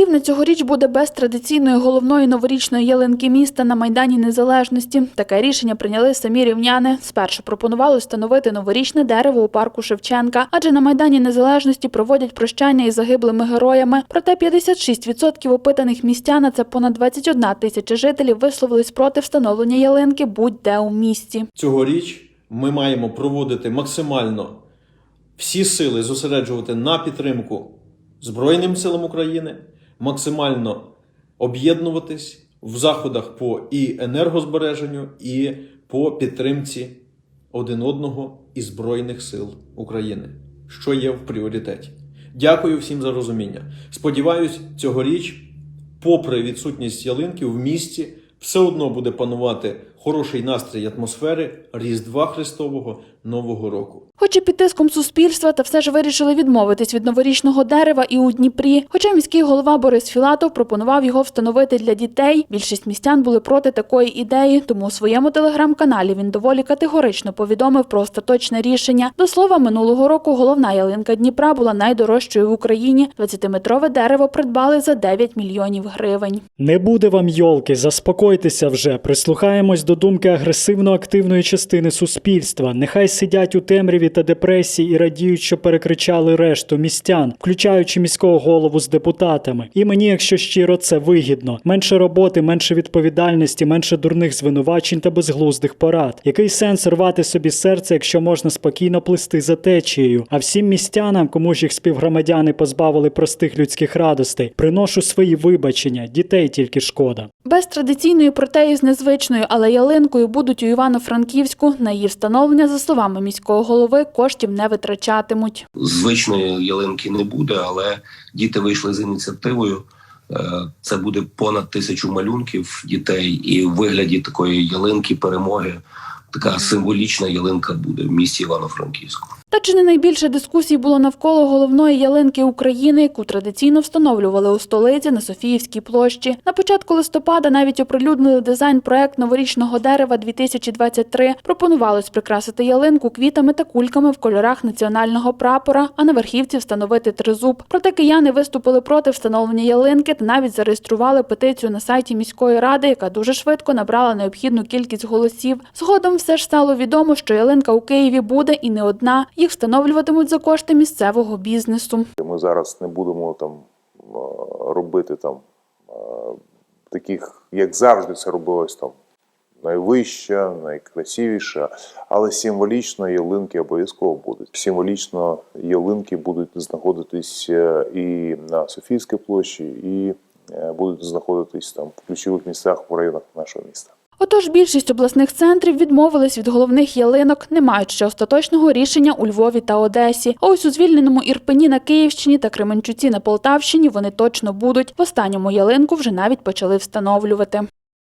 Рівне цьогоріч буде без традиційної головної новорічної ялинки міста на Майдані Незалежності. Таке рішення прийняли самі рівняни. Спершу пропонували встановити новорічне дерево у парку Шевченка, адже на Майдані Незалежності проводять прощання із загиблими героями. Проте 56% опитаних містян, а це понад 21 тисяча жителів, висловились проти встановлення ялинки будь-де у місті. Цьогоріч ми маємо проводити максимально всі сили зосереджувати на підтримку Збройним силам України, максимально об'єднуватись в заходах по і енергозбереженню, і по підтримці один одного і Збройних сил України, що є в пріоритеті. Дякую всім за розуміння. Сподіваюсь, цьогоріч, попри відсутність ялинки в місті, все одно буде панувати хороший настрій атмосфери Різдва Христового Нового року. Хоч і під тиском суспільства, та все ж вирішили відмовитись від новорічного дерева і у Дніпрі. Хоча міський голова Борис Філатов пропонував його встановити для дітей. Більшість містян були проти такої ідеї, тому у своєму телеграм-каналі він доволі категорично повідомив про остаточне рішення. До слова, минулого року головна ялинка Дніпра була найдорожчою в Україні. 20-метрове дерево придбали за 9 мільйонів гривень. Не буде вам йолки, заспокойтеся вже. Прислухаємось до думки агресивно-активної частини суспільства. Нехай сидять у темряві та депресії і радіють, що перекричали решту містян, включаючи міського голову з депутатами. І мені, якщо щиро, це вигідно. Менше роботи, менше відповідальності, менше дурних звинувачень та безглуздих порад. Який сенс рвати собі серце, якщо можна спокійно плисти за течією? А всім містянам, кому ж їх співгромадяни позбавили простих людських радостей, приношу свої вибачення. Дітей тільки шкода. Без традиційної, проте і з незвичною, але ялинкою будуть у Івано-Франківську. На її встановлення, за словами міського голови, коштів не витрачатимуть. Звичної ялинки не буде, але діти вийшли з ініціативою. Е, Це буде понад тисячу малюнків дітей, і в вигляді такої ялинки перемоги така символічна ялинка буде в місті Івано-Франківську. Та чи не найбільше дискусій було навколо головної ялинки України, яку традиційно встановлювали у столиці на Софіївській площі. На початку листопада навіть оприлюднили дизайн-проект новорічного дерева 2023. Пропонувалось прикрасити ялинку квітами та кульками в кольорах національного прапора, а на верхівці встановити тризуб. Проте кияни виступили проти встановлення ялинки та навіть зареєстрували петицію на сайті міської ради, яка дуже швидко набрала необхідну кількість голосів. Згодом все ж стало відомо, що ялинка у Києві буде і не одна. Їх встановлюватимуть за кошти місцевого бізнесу. Ми зараз не будемо там робити там таких, як завжди це робилось там. Найвища, найкрасивіша, але символічно ялинки обов'язково будуть. Символічно ялинки будуть знаходитись е, і на Софійській площі, і е, будуть знаходитись там в ключових місцях в районах нашого міста. Отож, більшість обласних центрів відмовились від головних ялинок, не мають ще остаточного рішення у Львові та Одесі. А ось у звільненому Ірпені на Київщині та Кременчуці на Полтавщині вони точно будуть. В останньому ялинку вже навіть почали встановлювати.